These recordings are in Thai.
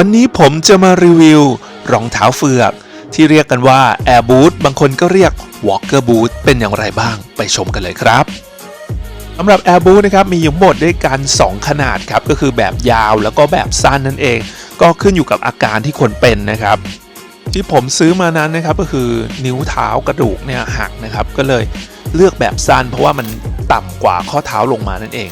วันนี้ผมจะมารีวิว รองเท้าเฟือก ที่เรียกกันว่า Air Boot บางคนก็เรียก Walker Boot เป็นอย่างไรบ้างไปชมกันเลยครับสำหรับ Air Boot นะครับมีอยู่หมดด้วยกัน 2 ขนาดครับ ก็คือแบบยาวแล้วก็แบบสั้นนั่นเอง ก็ขึ้นอยู่กับอาการที่คนเป็นนะครับที่ผมซื้อมานั้นนะครับก็คือนิ้วเท้ากระดูกเนี่ยหักนะครับ ก็เลยเลือกแบบสั้น เพราะว่ามันต่ำกว่าข้อเท้าลงมานั่นเอง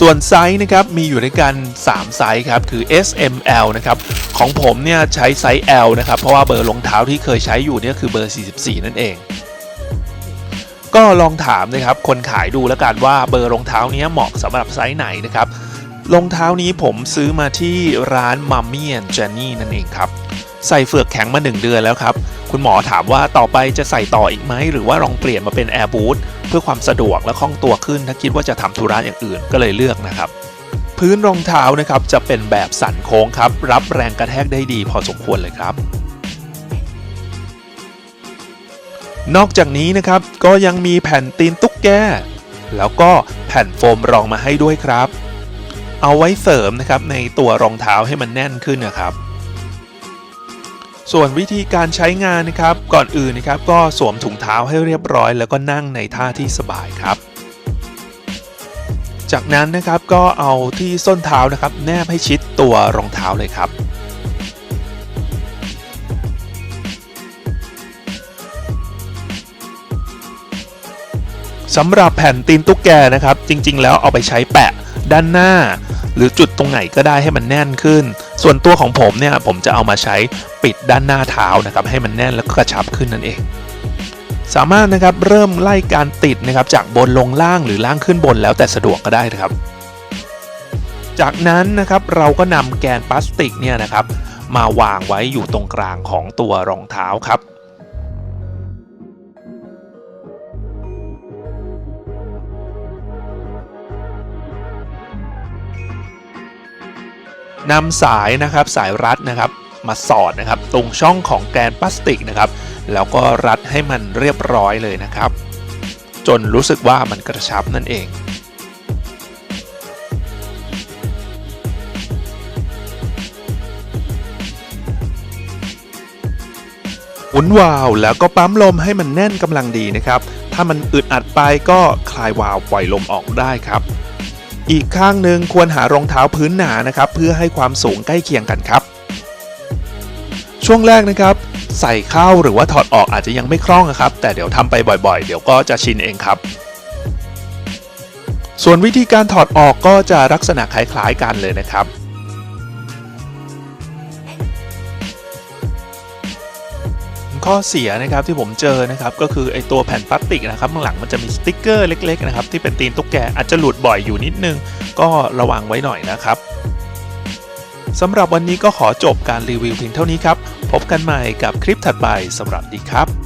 ส่วนไซส์นะครับมีอยู่ด้วยกัน 3 ไซส์ครับคือ S M L นะครับของผมเนี่ยใช้ไซส์ L นะครับเพราะว่าเบอร์รองเท้าที่เคยใช้อยู่เนี่ยคือเบอร์ 44 นั่นเอง ก็ลองถามนะครับคนขายดูแล้วกันว่าเบอร์รองเท้าเนี้ยเหมาะสำหรับไซส์ไหนนะครับรองเท้านี้ผมซื้อมาที่ร้าน Mummy and Jenny นั่นเองครับ ใส่เฟือกแข็งมา 1 เดือนแล้วครับ คุณหมอถามว่าต่อไปจะใส่ต่ออีกไหม หรือว่าลองเปลี่ยนมาเป็น Air Boot เพื่อความสะดวกและคล่องตัวขึ้น ถ้าคิดว่าจะทำธุระอย่างอื่นก็เลยเลือกนะครับ พื้นรองเท้านะครับจะเป็นแบบสันโค้งครับ รับแรงกระแทกได้ดีพอสมควรเลยครับนอกจากนี้นะครับก็ยังมีแผ่นตีนตุ๊กแก แล้วก็แผ่นโฟมรองมาให้ด้วยครับ เอาไว้เสริมนะครับในตัวรองเท้าให้มันแน่นขึ้นนะครับ ส่วนวิธีการใช้งานนะครับ ก่อนอื่นนะครับก็สวมถุงเท้าให้เรียบร้อย แล้วก็นั่งในท่าที่สบายครับ จากนั้นนะครับก็เอาที่ส้นเท้านะครับ แนบให้ชิดตัวรองเท้าเลยครับสำหรับแผ่นตีนตุ๊กแกนะครับ จริงๆ แล้วเอาไปใช้แปะด้านหน้า หรือจุดตรงไหนก็ได้ให้มันแน่นขึ้น ส่วนตัวของผมเนี่ยผมจะเอามาใช้ปิดด้านหน้าเท้านะครับให้มันแน่นแล้วก็กระชับขึ้นนั่นเองสามารถนะครับเริ่มไล่การติดนะครับจากบนลงล่างหรือล่างขึ้นบนแล้วแต่สะดวกก็ได้นะครับ จากนั้นนะครับเราก็นำแกนพลาสติกเนี่ยนะครับมาวางไว้อยู่ตรงกลางของตัวรองเท้าครับ นำสายนะครับสายรัดนะครับมาสอดนะครับ ตรงช่องของแกนพลาสติกนะครับ แล้วก็รัดให้มันเรียบร้อยเลยนะครับ จนรู้สึกว่ามันกระชับนั่นเองหมุนวาล์วแล้วก็ปั๊มลมให้มันแน่นกำลังดีนะครับ ถ้ามันอึดอัดไปก็คลายวาล์วปล่อยลมออกได้ครับ อีกข้างหนึ่งควรหารองเท้าพื้นหนานะครับ เพื่อให้ความสูงใกล้เคียงกันครับ ช่วงแรกนะครับ ใส่เข้าหรือว่าถอดออกอาจจะยังไม่คล่องนะครับ แต่เดี๋ยวทำไปบ่อยๆ เดี๋ยวก็จะชินเองครับ ส่วนวิธีการถอดออกก็จะลักษณะคล้ายๆกันเลยนะครับ ข้อเสียนะครับที่ผมเจอนะครับก็คือไอตัวแผ่นพลาสติกนะครับข้างหลังมันจะมีสติ๊กเกอร์เล็กๆนะครับที่เป็นตีนตุ๊กแกอาจจะหลุดบ่อยอยู่นิดนึง ก็ระวังไว้หน่อยนะครับสำหรับวันนี้ก็ขอจบการรีวิวเพียงเท่านี้ครับ พบกันใหม่กับคลิปถัดไปสำหรับดีครับ